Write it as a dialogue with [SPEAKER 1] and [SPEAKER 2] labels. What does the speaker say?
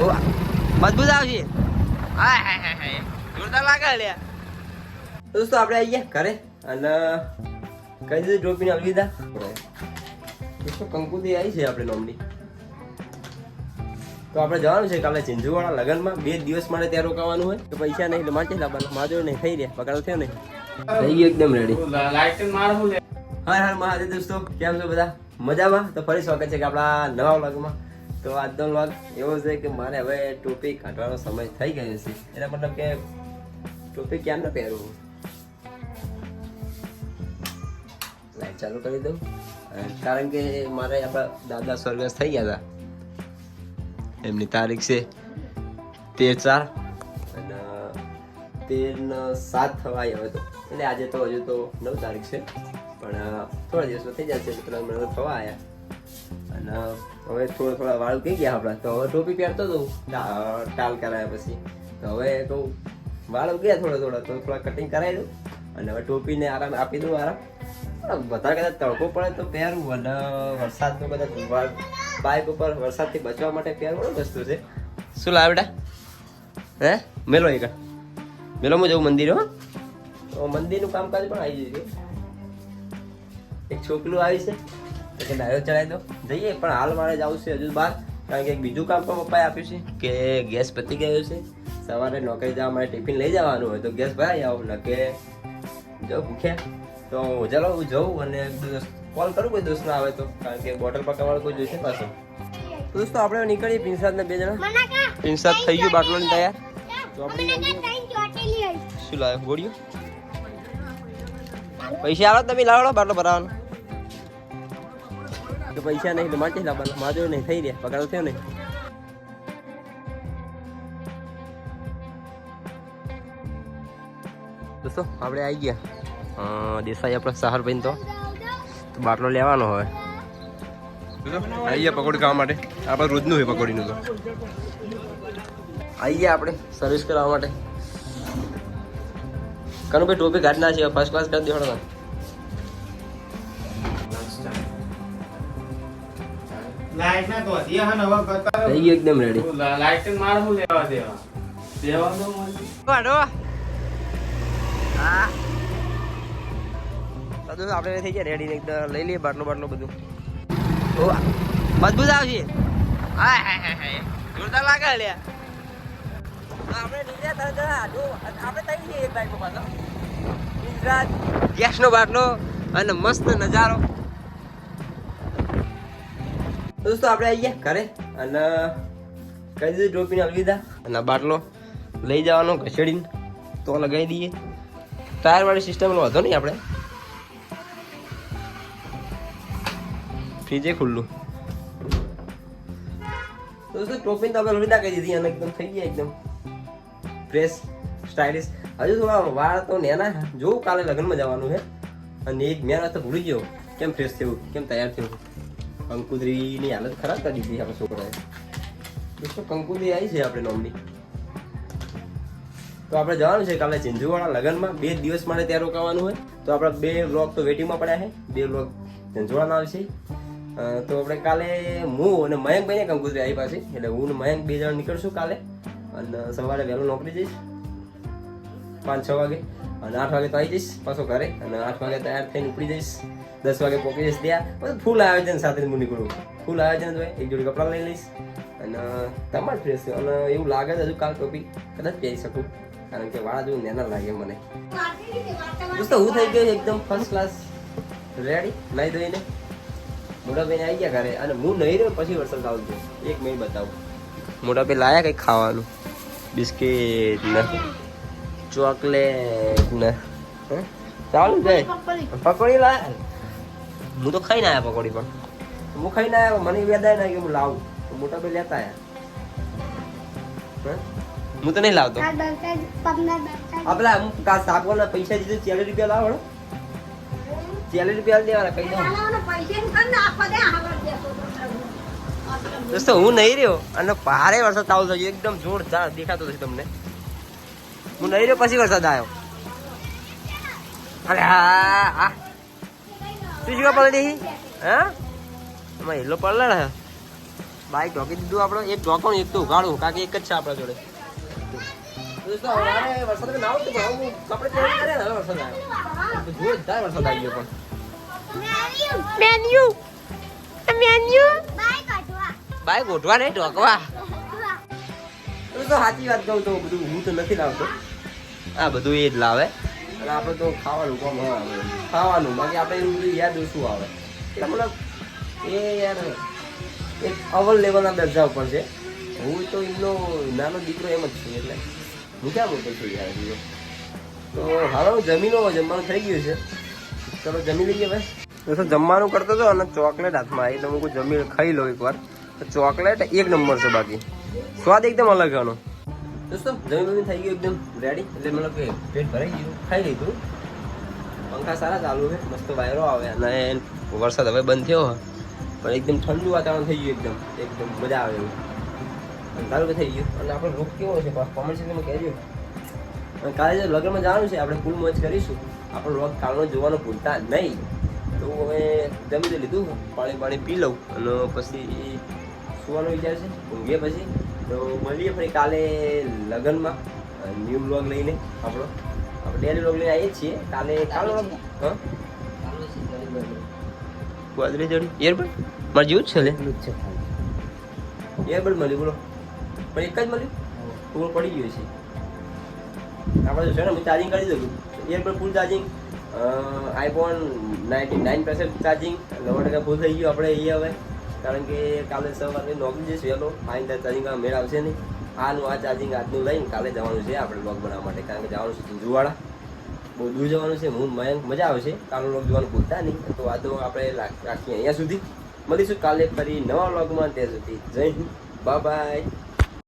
[SPEAKER 1] મજબૂત આવશે જોરદાર લાગે લે દોસ્તો, આપણે આવી ગયા ઘરે અને કઈ દીધું? ટોપીને અલવિદા દોસ્તો કંકુતી આવી છે આપણે નોમની. તો આપણે જવાનું છે કાલે ચિંજુવાળા લગનમાં. બે દિવસ માટે ત્યાં રોકાવાનું હોય. તો પૈસા નહીં, એટલે માચે લાવવાનું. માજો નહીં, થઈ રહ્યા. પગાર થયો નહીં. થઈ ગયું એકદમ રેડી હા હા મહાદેવ દોસ્તો. કેમ છો બધા? મજામાં? તો ફરી સ્વાગત છે કે આપણા નવા વ્લોગમાં તો આજનો વ્લોગ એવો છે કે મારે હવે ટોપી કાઢવાનો સમય થઈ ગયો છે. એના મતલબ કે ટોપી ક્યાં ન પહેરવું? લાઈટ ચાલુ કરી દઉં. કારણ કે મારે આપણા દાદા સ્વર્ગસ્થ થઈ ગયા હતા. એમની તારીખ છે તેર ચાર. અને તેર સાત થવા આવ્યો હતો એટલે આજે તો હજુ તો નવ તારીખ છે. પણ થોડા દિવસમાં થઈ જશે. એટલે ત્રણ મહિના થવા આવ્યા અને હવે થોડા થોડા વાળ કઈ ગયા આપણા. તો હવે ટોપી પહેરતો હતો ટાલ કરાયા પછી. તો હવે કહું વાળ ગયા થોડા થોડા. તો થોડા કટિંગ કરાવી દઉં. અને હવે ટોપીને આરામ આપી દઉં આરામ. વધારે કદાચ તડકો પડે તો પહેરવું અને વરસાદનો કદાચ બાઇક ઉપર વરસાદથી બચવા માટે પહેરવું વસ્તુ છે. શું લાવે બેટા? હે? મેલો એક મેલો, હું જવું મંદિર, હો. તો મંદિરનું કામકાજ પણ આવી જશે એક છોકરું આવી છે. કે ડાયો ચડાવી દો. જઈએ પણ હાલ મારે જવું છે હજુ બહાર. કારણ કે એક બીજું કામ પણ પપ્પાએ આપ્યું છે કે ગેસ પતી ગયો છે. સવારે નોકરી જવા માટે ટિફિન લઈ જવાનું હોય તો ગેસ ભરાઈ આવું ને કે જો ભૂખ્યા. તો ચાલો હું જઉં અને કોલ કરું કોઈ દોસ્ત ના આવે તો કારણ કે બોટલ પકડવાનું કોઈ જોઈશે પાછો. દોસ્તો આપણે નીકળીએ પિંસાદ ને બે જણા. પિંસાદ થઈ ગયું બાટલો ને તૈયાર. તો આપણે શું લાવ્યો? ગોળીઓ? પૈસા આવે તમે લાવડો બાટલો ભરાવાનો. તો પૈસા નહીં તો માટે લાવવાનો. માજો નહીં થઈ રહ્યા. પગાર થયો નહીં. દોસ્તો આપણે આવી ગયા. દેસાઈ આપણે સહારભાઈ તો. તો બાટલો લેવાનો હોય.
[SPEAKER 2] આવી ગયા પકોડી ખાવા માટે. આપણે રોજનું હોય પકોડીનું તો.
[SPEAKER 1] આવી ગયા આપણે સર્વિસ કરાવવા માટે. કારણ ભાઈ ટોપી કાઢી ના છે ફર્સ્ટ ક્લાસ કરી દેવાનો.
[SPEAKER 3] લાઈટ ના તો હતી હા નવા કરતા
[SPEAKER 1] થઈ ગયું એકદમ રેડી
[SPEAKER 3] લાઈટ માર હું લેવા દેવા? દેવા દો મને.
[SPEAKER 1] કાઢો હા. બધું આપણે થઈ ગયા રેડી એકદમ. લઈ લઈએ બાટલો બાટલો બધું. ઓ મજબૂત આવશે. હાય હાય હાય હાય. જોરદાર લાગે લે આપણે નીકળ્યા તરત થઈ જઈએ એક બાઈક પાછો ગુજરાત ગેસનો બાટલો અને મસ્ત નજારો. દોસ્તો, આપણે આવી ગયા ઘરે અને કહી દીધું ટોપીને અલવિદા અને બાટલો લઈ જવાનો ઘસેડીને તો લગાવી દઈએ. ટાયર વાળી સિસ્ટમ નો હતો નહીં આપણે? ફ્રીજે ખુલ્લું. દોસ્તો, ટોપીને તો આપણે અલવિદા કહી દીધી અને એકદમ થઈ ગયા એકદમ. ફ્રેશ સ્ટાઇલિશ હજુ થોડા વાળ તો નેના. જોઉં કાલે લગ્નમાં જવાનું છે. અને એક મેં તો ભૂલી ગયો, કેમ ફ્રેશ થયું, કેમ તૈયાર થયું. કંકુદરીની હાલત ખરાબ કરી દીધી આપણે છોકરાએ. દોસ્તો કંકુદરી આવી છે આપણે નોમની. તો આપણે જવાનું છે કાલે ચિંજુવાળા લગ્નમાં. બે દિવસ માટે ત્યાં રોકાવાનું હોય. તો આપણા બે વ્લોગ તો વેટિંગમાં પડ્યા છે. બે વ્લોગ ચિંજુવાળાના આવશે તો આપણે કાલે હું અને મયંકભાઈને કંકુતરી આવી પાસે એટલે હું ને મયંક બે જણ નીકળશું કાલે. અને સવારે વહેલું નોકરી જઈશ. પાંચ છ વાગે અને આઠ વાગે તો આવી જઈશ પાછો ઘરે અને આઠ વાગે તૈયાર થઈને ઉપડી જઈશ. દસ વાગે પહોંચી જઈશ ત્યાં. બધું ફૂલ આયોજન સાથે હું નીકળું ફૂલ આયોજન હોય. એક જોડી કપડાં લઈ લઈશ. અને તમારે ફ્રેશ અને એવું લાગે છે હજુ કાલ ટોપી કદાચ પહેરી શકું. કારણ કે વાળા જેવું નેના લાગે મને. દોસ્તો, હું થઈ ગયો એકદમ ફર્સ્ટ ક્લાસ રેડી નાઈ ધોઈને. મોટા ભાઈને આવી ગયા ઘરે. અને હું નહીં રહ્યો, પછી વરસાદ આવજો એક મિનિટ બતાવું. મોટા ભાઈ લાયા કંઈક ખાવાનું? બિસ્કિટ ને ચોકલેટ ને હે? ચાલુ જાય. પકોડી. લાયા. હું તો ખાઈ ના આવ્યા પકોડી પણ. હું ખાઈ ના આવ્યા મને વેદાય ના કે હું લાવું. મોટા ભાઈ લેતા આવ્યા હે? તો નહીં લાવતો. આપલા હું કા સાગવાના પૈસા દીધું ચાલીસ રૂપિયા લાવો ચાલીસ રૂપિયા દેવાના કઈ દઉં દોસ્તો હું નહીં રહ્યો. અને ભારે વરસાદ આવતો એકદમ જોરદાર દેખાતો નથી તમને. હું નહીં રહ્યો પછી વરસાદ આવ્યો. અરે હા હા. તું શું પલટી હા? એમાં હેલો પલડ હે બાઈક ઢોકી દીધું આપણે એક ઢોકો એક તો ઉગાડું કારણ કે એક જ છે આપણા જોડે. દોસ્તો વરસાદ ના આવતો પણ હું કપડે ચેન્જ કર્યા હવે વરસાદ આવ્યો. તો થાય વરસાદ આવી ગયો પણ.
[SPEAKER 4] મેન્યુ. મેન્યુ.
[SPEAKER 1] બાઈક નહીં ઢોકવા. તો તો સાચી વાત કહું તો બધું હું તો નથી લાવતો. આ બધું એ જ લાવે. અને આપણે તો ખાવાનું કોમ આવે ખાવાનું, બાકી આપણે એનું બધું યાદ ઓછું આવે. એટલે મતલબ એ યાર એક અવલ લેવલના દરજા ઉપર છે. હું તો એમનો નાનો દીકરો એમ જ છું, એટલે હું ક્યાં મોટો છું યાર બીજો? તો હાલો, જમીનો જમવાનું થઈ ગયું છે. ચલો, જમી લઈએ ભાઈ તો જમવાનું કરતો હતો અને ચોકલેટ હાથમાં આવી. તો હું જમી ખાઈ લઉં એકવાર. તો ચોકલેટ એક નંબર છે બાકી. સ્વાદ એકદમ અલગ આનો. દોસ્તો જમી બમી થઈ ગયું એકદમ રેડી એટલે મતલબ કે પેટ ભરાઈ ગયું. ખાઈ લીધું. પંખા સારા ચાલુ છે. મસ્ત વાયરો આવે અને વરસાદ હવે બંધ થયો. પણ એકદમ ઠંડુ વાતાવરણ થઈ ગયું એકદમ. એકદમ મજા આવે એવું ચાલુ સારું થઈ ગયું. અને આપણો રૂપ કેવો છે? કોમેન્ટ સેક્શનમાં કહેજો. અને કાલે જે લગ્નમાં જવાનું છે, આપણે ફૂલ મોજ કરીશું. આપણો રોગ કાલનો જોવાનો ભૂલતા નહીં. તો હવે જમી લીધું. પાણી પાણી પી લઉં. અને પછી સુવાનો વિચાર છે. ઊંઘીએ પછી. તો મળીએ ફરી કાલે લગ્નમાં ન્યૂ બ્લોગ લઈને આપણો. આપણે ડેલી બ્લોગ લઈને આવીએ છીએ. કાલે કાલે હા? ગોદરેજ જોડી. એરબડ મારે જેવું જ છે લે. એરબડ મળ્યું બોલો. પણ એક જ મળ્યું? પૂરું પડી ગયું છે. આપણે જો છે ને હું ચાર્જિંગ કરી દઉં airbud full charging iPhone ninety nine percent charging નવ ટકા ફૂલ થઈ ગયું આપણે એ હવે. કારણ કે કાલે સવારે નોકરી જઈશું વહેલો ત્યાં ચાર્જિંગ મેળ આવશે નહીં. આનું આ ચાર્જિંગ આજનું લઈને કાલે જવાનું છે આપણે બ્લોગ બનાવવા માટે. કારણ કે જવાનું છે ચિંજુવાડા બહુ દૂર જવાનું છે હું મયંક મજા આવશે કાલનો બ્લોગ જોવાનું ભૂલતા નહીં. તો આ તો આપણે રાખીએ અહીંયા સુધી. મળીશું કાલે ફરી નવા બ્લોગમાં ત્યાં સુધી જય હિન્દ. Bye bye